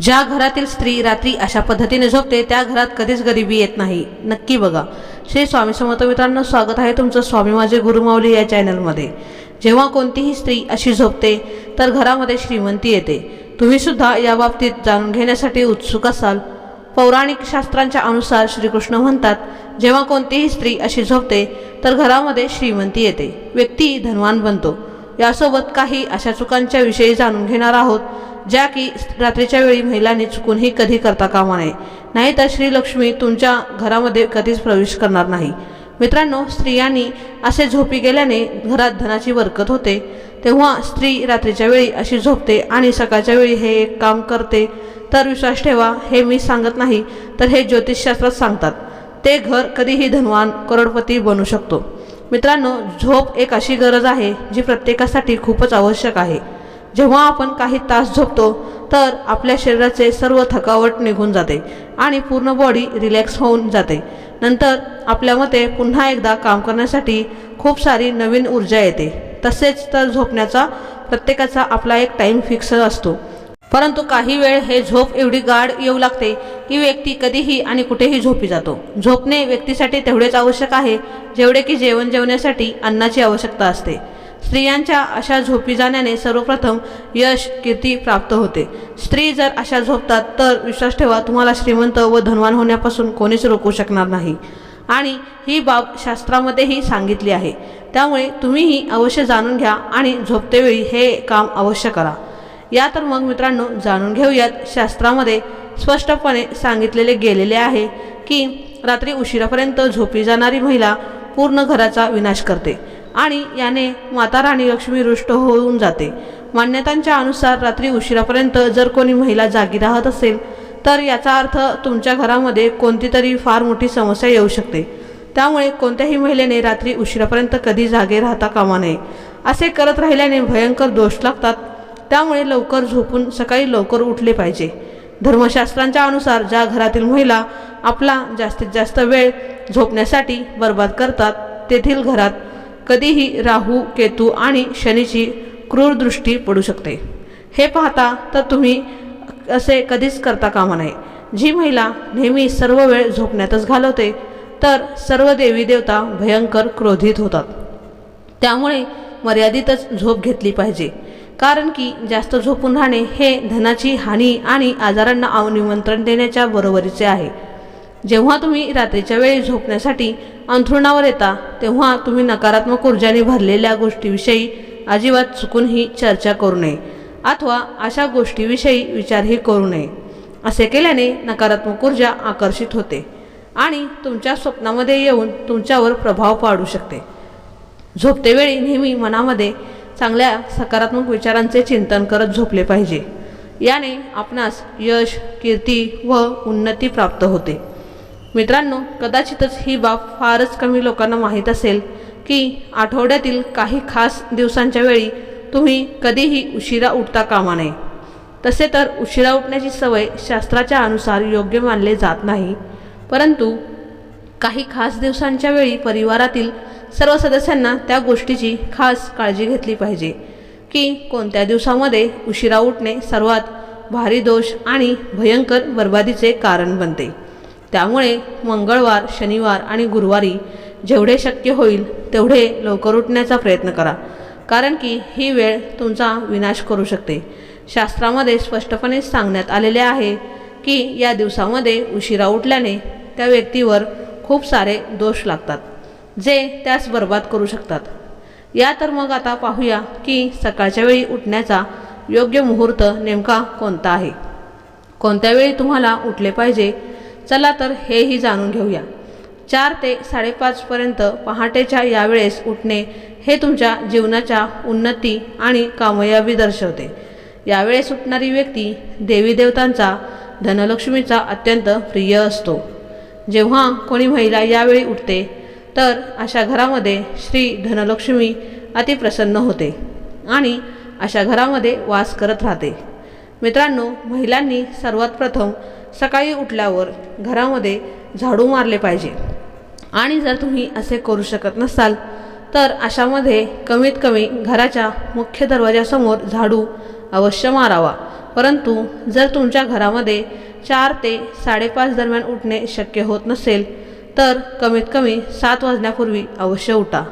ज्या घरातील स्त्री रात्री अशा पद्धतीने झोपते त्या घरात कधीच गरिबी येत नाही. नक्की बघा. श्री स्वामी समर्थ मित्रांनो स्वागत आहे तुमचं स्वामी माझे गुरुमाऊली या चॅनलमध्ये. जेव्हा कोणतीही स्त्री अशी झोपते तर घरामध्ये श्रीमंती येते. तुम्ही सुद्धा या बाबतीत जाणून घेण्यासाठी उत्सुक असाल. पौराणिक शास्त्रांच्या अनुसार श्रीकृष्ण म्हणतात जेव्हा कोणतीही स्त्री अशी झोपते तर घरामध्ये श्रीमंती येते. व्यक्ती धनवान बनतो. यासोबत काही अशा चुकांच्या विषयी जाणून घेणार आहोत ज्या की रात्रीच्या वेळी महिलांनी चुकूनही कधी करता कामा नये. नाहीतर श्रीलक्ष्मी तुमच्या घरामध्ये कधीच प्रवेश करणार नाही. मित्रांनो स्त्रियांनी असे झोपी गेल्याने घरात धनाची बरकत होते. तेव्हा स्त्री रात्रीच्या वेळी अशी झोपते आणि सकाळच्या वेळी हे एक काम करते. तर विश्वास ठेवा हे मी सांगत नाही तर हे ज्योतिषशास्त्रात सांगतात. ते घर कधीही धनवान करोडपती बनू शकतो. मित्रांनो झोप एक अशी गरज आहे जी प्रत्येकासाठी खूपच आवश्यक आहे. जेव्हा आपण काही तास झोपतो तर आपल्या शरीराचे सर्व थकावट निघून जाते आणि पूर्ण बॉडी रिलॅक्स होऊन जाते. नंतर आपल्या मते पुन्हा एकदा काम करण्यासाठी खूप सारी नवीन ऊर्जा येते. तसेच तर झोपण्याचा प्रत्येकाचा आपला एक टाईम फिक्स असतो. परंतु काही वेळ हे झोप एवढी गाढ येऊ लागते की व्यक्ती कधीही आणि कुठेही झोपी जातो. झोपणे व्यक्तीसाठी तेवढेच आवश्यक आहे जेवढे की जेवण जेवण्यासाठी अन्नाची आवश्यकता असते. स्त्रियांच्या अशा झोपी जाण्याने सर्वप्रथम यश कीर्ती प्राप्त होते. स्त्री जर अशा झोपतात तर विश्वास ठेवा तुम्हाला श्रीमंत व धनवान होण्यापासून कोणीच रोखू शकणार नाही. आणि ही बाब शास्त्रामध्येही सांगितली आहे. त्यामुळे तुम्हीही अवश्य जाणून घ्या आणि झोपतेवेळी हे काम अवश्य करा. या तर मग मित्रांनो जाणून घेऊयात. शास्त्रामध्ये स्पष्टपणे सांगितलेले गेलेले आहे की रात्री उशिरापर्यंत झोपी जाणारी महिला पूर्ण घराचा विनाश करते आणि याने माता राणी लक्ष्मी रुष्ट होऊन जाते. मान्यतांच्या अनुसार रात्री उशिरापर्यंत जर कोणी महिला जागी राहत असेल तर याचा अर्थ तुमच्या घरामध्ये कोणती तरी फार मोठी समस्या येऊ शकते. त्यामुळे कोणत्याही महिलेने रात्री उशिरापर्यंत कधी जागे राहता कामा नये. असे करत राहिल्याने भयंकर दोष लागतात त्यामुळे लवकर झोपून सकाळी लवकर उठले पाहिजे. धर्मशास्त्रांच्या अनुसार ज्या घरातील महिला आपला जास्तीत जास्त वेळ झोपण्यासाठी बर्बाद करतात तेथील घरात कधीही राहू केतू आणि शनीची क्रूर दृष्टी पडू शकते. हे पाहता तर तुम्ही असे कधीच करता कामा नये. जी महिला नेहमी सर्व वेळ झोपण्यातच घालवते तर सर्व देवी देवता भयंकर क्रोधित होतात. त्यामुळे मर्यादितच झोप घेतली पाहिजे. कारण की जास्त झोपून राहणे हे धनाची हानी आणि आजारांना आवनिमंत्रण देण्याच्या बरोबरीचे आहे. जेव्हा तुम्ही रात्रीच्या वेळी झोपण्यासाठी अंथरुणावर येता तेव्हा तुम्ही नकारात्मक ऊर्जाने भरलेल्या गोष्टीविषयी अजिबात चुकूनही चर्चा करू नये अथवा अशा गोष्टीविषयी विचारही करू नये. असे केल्याने नकारात्मक ऊर्जा आकर्षित होते आणि तुमच्या स्वप्नामध्ये येऊन तुमच्यावर प्रभाव पाडू शकते. झोपतेवेळी नेहमी मनामध्ये चांगल्या सकारात्मक विचारांचे चिंतन करत झोपले पाहिजे. याने आपणास यश कीर्ती व उन्नती प्राप्त होते. मित्रांनो कदाचितच ही बाब फारच कमी लोकांना माहीत असेल की आठवड्यातील काही खास दिवसांच्या वेळी तुम्ही कधीही उशिरा उठता कामा नये. तसे तर उशिरा उठण्याची सवय शास्त्राच्या अनुसार योग्य मानले जात नाही. परंतु काही खास दिवसांच्या वेळी परिवारातील सर्व सदस्यांना त्या गोष्टीची खास काळजी घेतली पाहिजे की कोणत्या दिवसामध्ये उशिरा उठणे सर्वात भारी दोष आणि भयंकर बर्बादीचे कारण बनते. त्यामुळे मंगळवार शनिवार आणि गुरुवारी जेवढे शक्य होईल तेवढे लवकर उठण्याचा प्रयत्न करा कारण की ही वेळ तुमचा विनाश करू शकते. शास्त्रामध्ये स्पष्टपणे सांगण्यात आलेले आहे की या दिवसामध्ये उशिरा उठल्याने त्या व्यक्तीवर खूप सारे दोष लागतात. जे त्यास बर्बाद करू शकतात. या तर मग आता पाहूया की सकाळच्या वेळी उठण्याचा योग्य मुहूर्त नेमका कोणता आहे. कोणत्या वेळी तुम्हाला उठले पाहिजे? चला तर हेही जाणून घेऊया. चार ते साडेपाचपर्यंत पहाटेच्या यावेळेस उठणे हे तुमच्या जीवनाच्या उन्नती आणि कामयाबी दर्शवते. यावेळेस उठणारी व्यक्ती देवी देवतांचा धनलक्ष्मीचा अत्यंत प्रिय असतो. जेव्हा कोणी महिला यावेळी उठते तर अशा घरामध्ये श्री धनलक्ष्मी अतिप्रसन्न होते आणि अशा घरामध्ये वास करत राहते. मित्रांनो महिलांनी सर्वात प्रथम सकाळी उठल्यावर घरामध्ये झाडू मारले पाहिजे. आणि जर तुम्ही असे करू शकत नसाल तर अशामध्ये कमीत कमी घराच्या मुख्य दरवाजासमोर झाडू अवश्य मारावा. परंतु जर तुमच्या घरामध्ये चार ते साडेपाच दरम्यान उठणे शक्य होत नसेल तर कमीत कमी सात वाजण्यापूर्वी अवश्य उठा.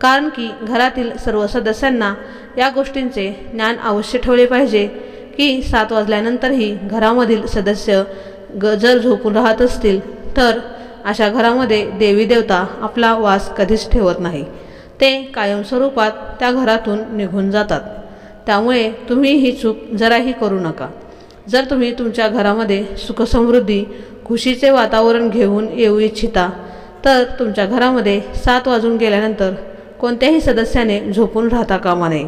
कारण की घरातील सर्व सदस्यांना या गोष्टींचे ज्ञान अवश्य ठेवले पाहिजे की सात वाजल्यानंतरही घरामधील सदस्य ग जर झोपून राहत असतील तर अशा घरामध्ये देवी देवता आपला वास कधीच ठेवत नाही. ते कायमस्वरूपात त्या घरातून निघून जातात. त्यामुळे तुम्ही ही चूक जराही करू नका. जर तुम्ही तुमच्या घरामध्ये सुखसमृद्धी खुशीचे वातावरण घेऊन येऊ इच्छिता तर तुमच्या घरामध्ये सात वाजून गेल्यानंतर कोणत्याही सदस्याने झोपून राहता कामा नये.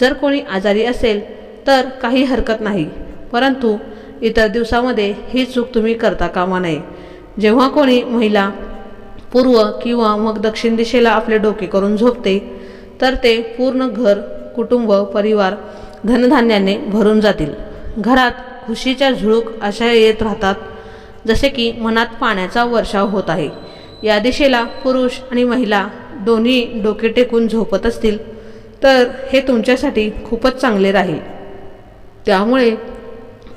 जर कोणी आजारी असेल तर काही हरकत नाही परंतु इतर दिवसामध्ये ही चूक तुम्ही करता कामा नये. जेव्हा कोणी महिला पूर्व किंवा मग दक्षिण दिशेला आपले डोके करून झोपते तर ते पूर्ण घर कुटुंब परिवार धनधान्याने भरून जातील. घरात खुशीच्या झुळूक अशा येत राहतात जसे की मनात पाण्याचा वर्षाव होत आहे. या दिशेला पुरुष आणि महिला दोन्ही डोके टेकून झोपत असतील तर हे तुमच्यासाठी खूपच चांगले राहील. त्यामुळे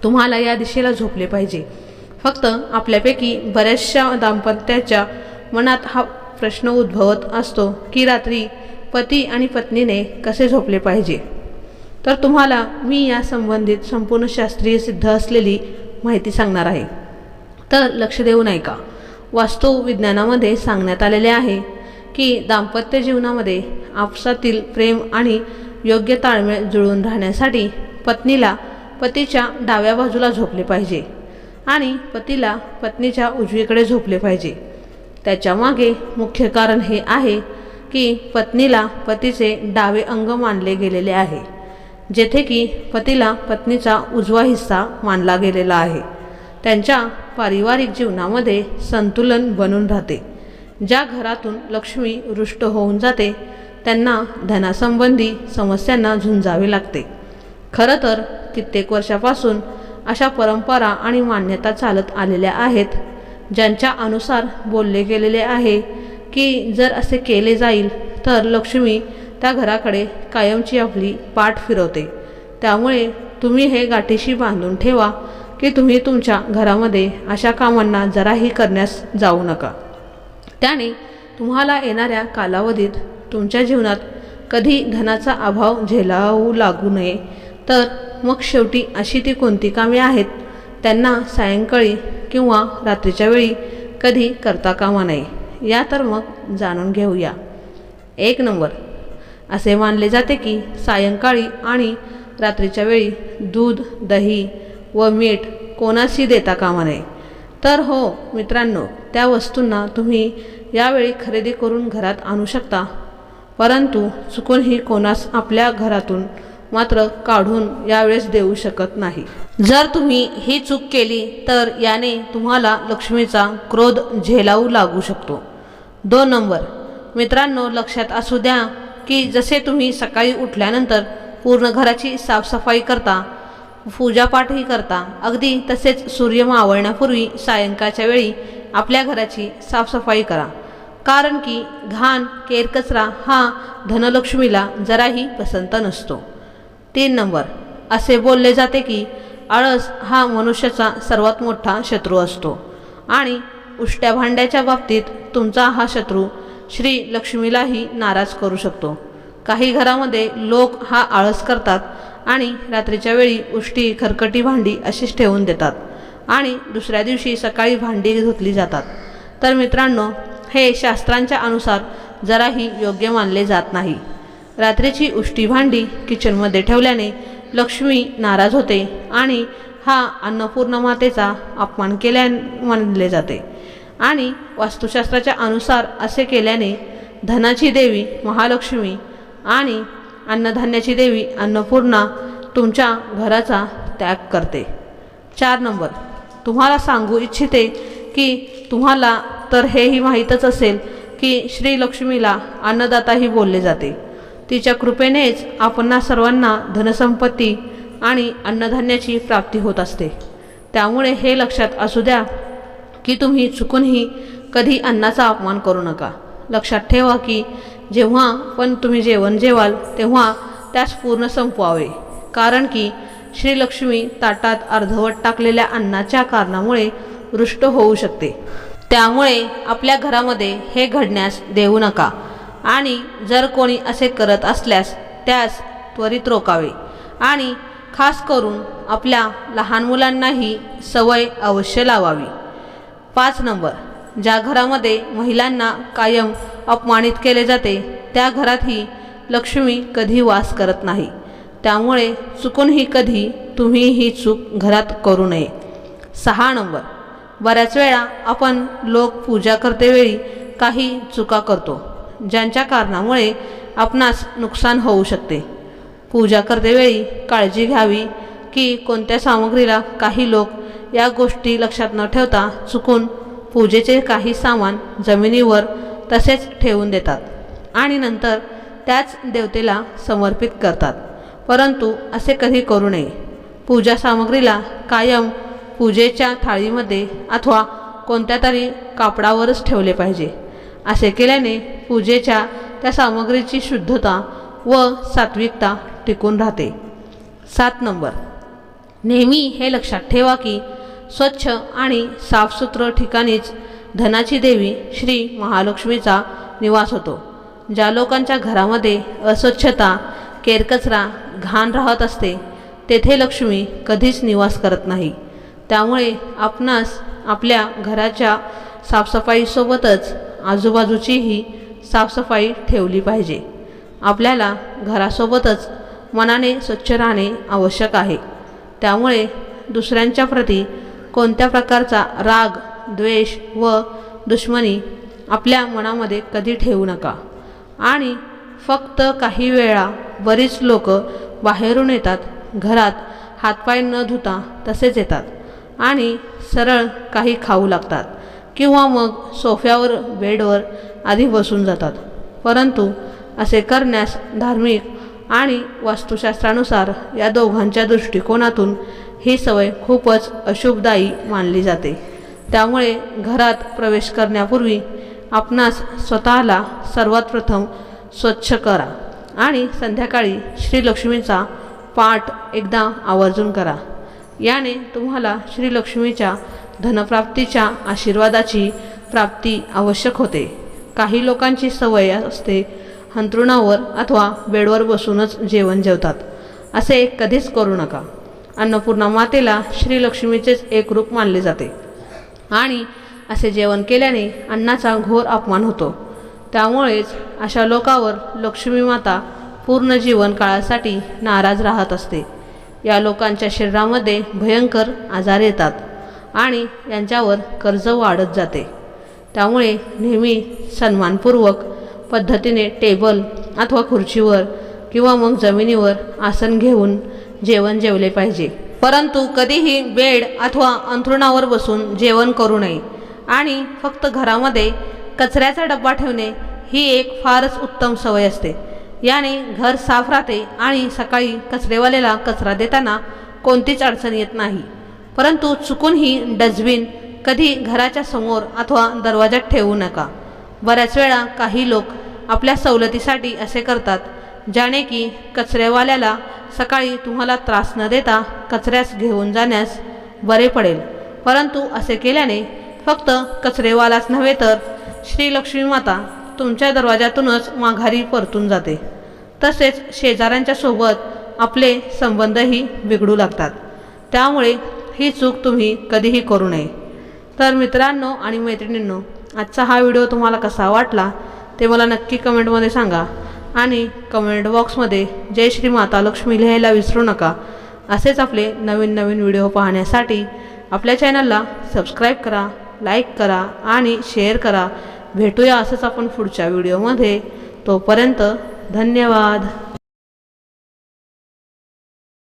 तुम्हाला या दिशेला झोपले पाहिजे. फक्त आपल्यापैकी बऱ्याचशा दाम्पत्याच्या मनात हा प्रश्न उद्भवत असतो की रात्री पती आणि पत्नीने कसे झोपले पाहिजे. तर तुम्हाला मी या संबंधित संपूर्ण शास्त्रीय सिद्ध असलेली माहिती सांगणार आहे. तर लक्ष देऊ नाही का? विज्ञानामध्ये सांगण्यात आलेले आहे की दाम्पत्य जीवनामध्ये आपसातील प्रेम आणि योग्य ताळमेळ जुळून राहण्यासाठी पत्नीला पतीच्या डाव्या बाजूला झोपले पाहिजे आणि पतीला पत्नीच्या उजवीकडे झोपले पाहिजे. त्याच्यामागे मुख्य कारण हे आहे की पत्नीला पतीचे डावे अंग मानले गेलेले आहे जेथे की पतीला पत्नीचा उजवा हिस्सा मानला गेलेला आहे. त्यांच्या पारिवारिक जीवनामध्ये संतुलन बनून राहते. ज्या घरातून लक्ष्मी रुष्ट होऊन जाते त्यांना धनासंबंधी समस्यांना झुंजावे लागते. खरं तर कित्येक वर्षापासून अशा परंपरा आणि मान्यता चालत आलेल्या आहेत ज्यांच्या अनुसार बोलले गेलेले आहे की जर असे केले जाईल तर लक्ष्मी त्या घराकडे कायमची आपली पाठ फिरवते. त्यामुळे तुम्ही हे गाठीशी बांधून ठेवा की तुम्ही तुमच्या घरामध्ये अशा कामांना जराही करण्यास जाऊ नका. त्याने तुम्हाला येणाऱ्या कालावधीत तुमच्या जीवनात कधी धनाचा अभाव झेलावू लागू नये. तर मग शेवटी अशी ती कोणती कामे आहेत? त्यांना सायंकाळी किंवा रात्रीच्या वेळी कधी करता कामा नये. या तर मग जाणून घेऊया. एक नंबर. असे मानले जाते की सायंकाळी आणि रात्रीच्या वेळी दूध दही व मीठ कोणाशी देता कामा नये. तर हो मित्रांनो त्या वस्तूंना तुम्ही यावेळी खरेदी करून घरात आणू शकता. परंतु चुकूनही कोणास आपल्या घरातून मात्र काढून यावेळेस देऊ शकत नाही. जर तुम्ही ही चूक केली तर याने तुम्हाला लक्ष्मीचा क्रोध झेलावू लागू शकतो. दोन नंबर. मित्रांनो लक्षात असू द्या की जसे तुम्ही सकाळी उठल्यानंतर पूर्ण घराची साफसफाई करता पूजापाठही करता. अगदी तसेच सूर्य मावळण्यापूर्वी सायंकाळच्या वेळी आपल्या घराची साफसफाई करा. कारण की घाण केरकचरा हा धनलक्ष्मीला जराही पसंत नसतो. तीन नंबर. असे बोलले जाते की आळस हा मनुष्याचा सर्वात मोठा शत्रू असतो. आणि उष्ट्या भांड्याच्या बाबतीत तुमचा हा शत्रू श्री लक्ष्मीलाही नाराज करू शकतो. काही घरामध्ये लोक हा आळस करतात आणि रात्रीच्या वेळी उष्टी खरकटी भांडी अशीच ठेवून देतात. आणि दुसऱ्या दिवशी सकाळी भांडी धुतली जातात. तर मित्रांनो हे शास्त्रांच्या अनुसार जराही योग्य मानले जात नाही. रात्रीची उष्टी भांडी किचनमध्ये ठेवल्याने लक्ष्मी नाराज होते आणि हा अन्नपूर्ण मातेचा अपमान केल्या मानले जाते. आणि वास्तुशास्त्राच्या अनुसार असे केल्याने धनाची देवी महालक्ष्मी आणि अन्नधान्याची देवी अन्नपूर्णा तुमच्या घराचा त्याग करते. चार नंबर. तुम्हाला सांगू इच्छिते की तुम्हाला तर हेही माहीतच असेल की श्री लक्ष्मीला अन्नदाताही बोलले जाते. तिच्या कृपेनेच आपणा सर्वांना धनसंपत्ती आणि अन्नधान्याची प्राप्ती होत असते. त्यामुळे हे लक्षात असू द्या की तुम्ही चुकूनही कधी अन्नाचा अपमान करू नका. लक्षात ठेवा की जेव्हा पण तुम्ही जेवण जेवाल तेव्हा त्यास पूर्ण संपवावे. कारण की श्रीलक्ष्मी ताटात अर्धवट टाकलेल्या अन्नाच्या कारणामुळे रुष्ट होऊ शकते. त्यामुळे आपल्या घरामध्ये हे घडण्यास देऊ नका. आणि जर कोणी असे करत असल्यास त्यास त्वरित रोकावे. आणि खास करून आपल्या लहान मुलांनाही सवय अवश्य लावावी. पाच नंबर. ज्या घरामध्ये महिलांना कायम अपमानित केले जाते त्या घरातही लक्ष्मी कधी वास करत नाही. त्यामुळे चुकूनही कधी तुम्ही ही चूक घरात करू नये. सहा नंबर. बऱ्याच वेळा आपण लोक पूजा करतेवेळी काही चुका करतो ज्यांच्या कारणामुळे आपणास नुकसान होऊ शकते. पूजा करतेवेळी काळजी घ्यावी की कोणत्या सामग्रीला काही लोक या गोष्टी लक्षात न ठेवता चुकून पूजेचे काही सामान जमिनीवर तसेच ठेवून देतात आणि नंतर त्याच देवतेला समर्पित करतात. परंतु असे कधी करू नये. पूजा सामग्रीला कायम पूजेच्या थाळीमध्ये अथवा कोणत्या तरी कापडावरच ठेवले पाहिजे. असे केल्याने पूजेच्या त्या सामग्रीची शुद्धता व सात्विकता टिकून राहते. सात नंबर. नेहमी हे लक्षात ठेवा की स्वच्छ आणि साफसुथरं ठिकाणीच धनाची देवी श्री महालक्ष्मीचा निवास होतो ज्या लोकांच्या घरामध्ये अस्वच्छता केरकचरा घाण राहत असते तेथे लक्ष्मी कधीच निवास करत नाही. त्यामुळे आपणास आपल्या घराच्या साफसफाईसोबतच आजूबाजूचीही साफसफाई ठेवली पाहिजे. आपल्याला घरासोबतच मनाने स्वच्छ राहणे आवश्यक आहे. त्यामुळे दुसऱ्यांच्या प्रती कोणत्या प्रकारचा राग द्वेष व दुश्मनी आपल्या मनामध्ये कधी ठेवू नका. आणि फक्त काही वेळा बरीच लोक बाहेरून येतात घरात हातपाय न धुता तसेच येतात आणि सरळ काही खाऊ लागतात किंवा मग सोफ्यावर बेडवर आधी बसून जातात. परंतु असे करण्यास धार्मिक आणि वास्तुशास्त्रानुसार या दोघांच्या दृष्टिकोनातून ही सवय खूपच अशुभदायी मानली जाते. त्यामुळे घरात प्रवेश करण्यापूर्वी आपणास स्वतःला सर्वात प्रथम स्वच्छ करा आणि संध्याकाळी श्रीलक्ष्मीचा पाठ एकदा आवर्जून करा. याने तुम्हाला श्रीलक्ष्मीच्या धनप्राप्तीच्या आशीर्वादाची प्राप्ती आवश्यक होते. काही लोकांची सवय असते अंथरुणावर अथवा बेडवर बसूनच जेवण जेवतात. असे कधीच करू नका. अन्नपूर्णा मातेला श्रीलक्ष्मीचेच एक रूप मानले जाते. आणि असे जेवण केल्याने अन्नाचा घोर अपमान होतो. त्यामुळेच अशा लोकावर लक्ष्मी माता पूर्ण जीवन काळासाठी नाराज राहत असते. या लोकांच्या शरीरामध्ये भयंकर आजार येतात आणि यांच्यावर कर्ज वाढत जाते. त्यामुळे नेहमी सन्मानपूर्वक पद्धतीने टेबल अथवा खुर्चीवर किंवा मग जमिनीवर आसन घेऊन जेवण जेवले पाहिजे. परंतु कधीही बेड अथवा अंथरुणावर बसून जेवण करू नये. आणि फक्त घरामध्ये कचऱ्याचा डब्बा ठेवणे ही एक फारच उत्तम सवय असते. याने घर साफ राहते आणि सकाळी कचरेवाल्याला कचरा देताना कोणतीच अडचण येत नाही. परंतु चुकून ही डस्टबिन कधी घराच्या समोर अथवा दरवाजात ठेवू नका. बऱ्याच वेळा काही लोक आपल्या सवलतीसाठी असे करतात ज्याने की कचरेवाल्याला सकाळी तुम्हाला त्रास न देता कचऱ्यास घेऊन जाण्यास बरे पडेल. परंतु असे केल्याने फक्त कचरेवालाच नव्हे तर श्रीलक्ष्मी माता तुमच्या दरवाजातूनच माघारी परतून जाते. तसेच शेजाऱ्यांच्या सोबत आपले संबंधही बिघडू लागतात. त्यामुळे ही चूक तुम्ही कधीही करू नये. तर मित्रांनो आणि मैत्रिणींनो आजचा हा व्हिडिओ तुम्हाला कसा वाटला ते मला नक्की कमेंटमध्ये सांगा. आणि कमेंट बॉक्समध्ये जय श्री माता लक्ष्मी लिहायला विसरू नका. असेच आपले नवीन नवीन व्हिडिओ पाहण्यासाठी आपल्या चॅनलला सबस्क्राईब करा लाईक करा आणि शेअर करा. भेटूया असंच आपण पुढच्या व्हिडिओमध्ये तोपर्यंत धन्यवाद.